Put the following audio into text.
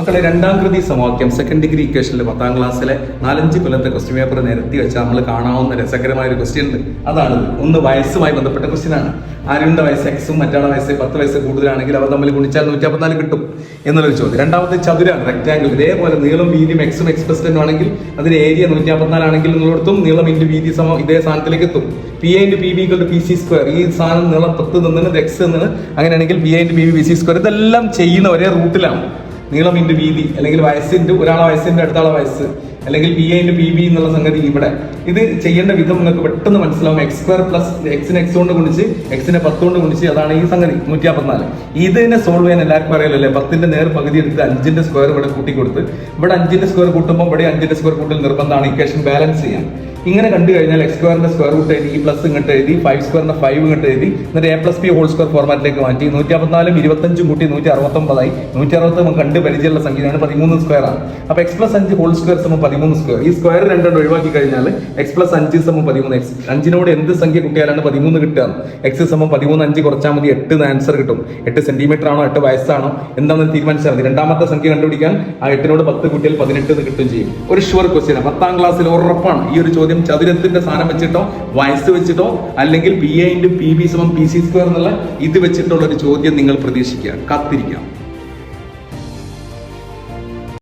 മക്കളെ രണ്ടാം കൃതി സമവാക്യം സെക്കൻഡ് ഡിഗ്രി ഇക്വേഷനിലെ പത്താം ക്ലാസ്സിലെ നാലഞ്ച് കൊല്ലത്തെ ക്വസ്റ്റ്യൻ പേപ്പർ നിരത്തി വെച്ചാൽ നമ്മൾ കാണാവുന്ന രസകരമായ ഒരു ക്വസ്റ്റ്യൻ ഉണ്ട്. അതാണ് ഒന്ന് വയസ്സുമായി ബന്ധപ്പെട്ട ക്വസ്റ്റ്യൻ ആണ്. ആരുടെ വയസ്സ് എക്സും മറ്റാളെ വയസ്സ് പത്ത് വയസ്സ് കൂടുതലാണെങ്കിൽ അവർ തമ്മിൽ ഗുണിച്ചാൽ നൂറ്റി അമ്പത്തിനാല് കിട്ടും എന്നുള്ളൊരു ചോദ്യം. രണ്ടാമത്തെ ചതുരാണ് റെക്ടാംഗിൾ ഇതേപോലെ നീളം വീതിയും എക്സും എക്സ് ആണെങ്കിൽ അതിന് ഏരിയ നൂറ്റമ്പത്തിനാലാണെങ്കിൽ നിങ്ങളെടുത്തും നീളം ഇന്റു വീതി സമം ഇതേ സാധനത്തിലേക്ക് എത്തും. P A into P B P C square ഈ സാധനം നീളം പത്ത് നിന്നത് എക്സ് നിന്ന് അങ്ങനെയാണെങ്കിൽ P A into P B P C square ഇതെല്ലാം ചെയ്യുന്ന ഒരേ റൂട്ടിലാണ് നീളം ഇന്റു വീതി അല്ലെങ്കിൽ വയസ്സിന്റെ ഒരാളെ വയസ്സിന്റെ അടുത്താളെ വയസ്സ് അല്ലെങ്കിൽ P A into P B എന്നുള്ള സംഗതി ഇവിടെ. ഇത് ചെയ്യേണ്ട വിധം നിങ്ങൾക്ക് പെട്ടെന്ന് മനസ്സിലാവും. എക്സ് സ്ക്വയർ പ്ലസ് എക്സിനെ എക്സ് കൊണ്ട് ഗുണിച്ച് എക്സിനെ പത്ത് കൊണ്ട് ഗുണിച്ച് അതാണ് ഈ സംഗതി. നൂറ്റി അമ്പത്തിനാല് ഇതിനെ സോൾവ് ചെയ്യാൻ എല്ലാവർക്കും അറിയാലല്ലേ പത്തിന്റെ നേർ പകുതി എടുത്ത് അഞ്ചിന്റെ സ്ക്വയർ ഇവിടെ കൂട്ടി കൊടുത്ത് ഇവിടെ അഞ്ചിന്റെ സ്ക്വയർ കൂട്ടുമ്പോൾ ഇവിടെ അഞ്ചിന്റെ സ്ക്വയർ കൂട്ടൽ നിർബന്ധമാണ്. ഇക്വേഷൻ ബാലൻസ് ചെയ്യാൻ. ഇങ്ങനെ കണ്ടു കഴിഞ്ഞാൽ എക്സ് സ്ക്വയറിന്റെ സ്ക്വയർ റൂട്ട് എഴുതി ഈ പ്ലസ് ഇങ്ങോട്ട് എഴുതി ഫൈവ് സ്ക്വയറിന്റെ ഫൈവ് ഇങ്ങോട്ട് എഴുതി എന്നിട്ട് A plus P whole square ഫോർമാറ്റിലേക്ക് മാറ്റി. നൂറ്റി അമ്പത്തിനാലും ഇരുപത്തഞ്ചും കൂട്ടി നൂറ്റി അറുപത്തൊമ്പതായി നൂറ്റി അറുപത്തി നമുക്ക് കണ്ട് പരിചയമുള്ള സംഖ്യയാണ് പതിമൂന്ന് സ്ക്വയർ ആണ്. അപ്പൊ എക്സ് പ്ലസ് അഞ്ച് ഹോൾ സ്ക്വയർ സമം പതിമൂന്ന് സ്ക്വയർ ഈ സ്ക്വയർ രണ്ടെണ്ണം ഒഴിവാക്കി കഴിഞ്ഞാൽ എക്സ് പ്ലസ് അഞ്ച് സമ പതിമൂന്ന് എക്സ് അഞ്ചിനോട് എന്ത് സംഖ്യ കൂട്ടിയാലാണ് പതിമൂന്ന് കിട്ടുക? എക്സ് സമം പതിമൂന്ന് അഞ്ച് കുറച്ചാൽ മതി എട്ട് ആൻസർ കിട്ടും. എട്ട് സെന്റിമീറ്റർ ആണോ എട്ട് വയസ്സാണോ? എന്താണെന്ന് തീരുമാനിച്ചാൽ മതി. രണ്ടാമത്തെ സംഖ്യ കണ്ടുപിടിക്കാൻ ആ എട്ടിനോട് പത്ത് കൂട്ടിയാൽ പതിനെട്ട് കിട്ടും ചെയ്യും. ഒരു ഷുവർ ക്വസ്റ്റ്യൻ പത്താം ക്ലാസ്സിൽ ഉറപ്പാണ്. ഈ ഒരു ചോദ്യം ചതുരത്തിന്റെ സ്ഥാനം വെച്ചിട്ടോ വയസ്സ് വെച്ചിട്ടോ അല്ലെങ്കിൽ P A into P B സമം പി സി സ്ക്വയർ എന്നുള്ള ഇത് വെച്ചിട്ടുള്ള ഒരു ചോദ്യം നിങ്ങൾ പ്രതീക്ഷിക്കുക. കാത്തിരിക്കാം.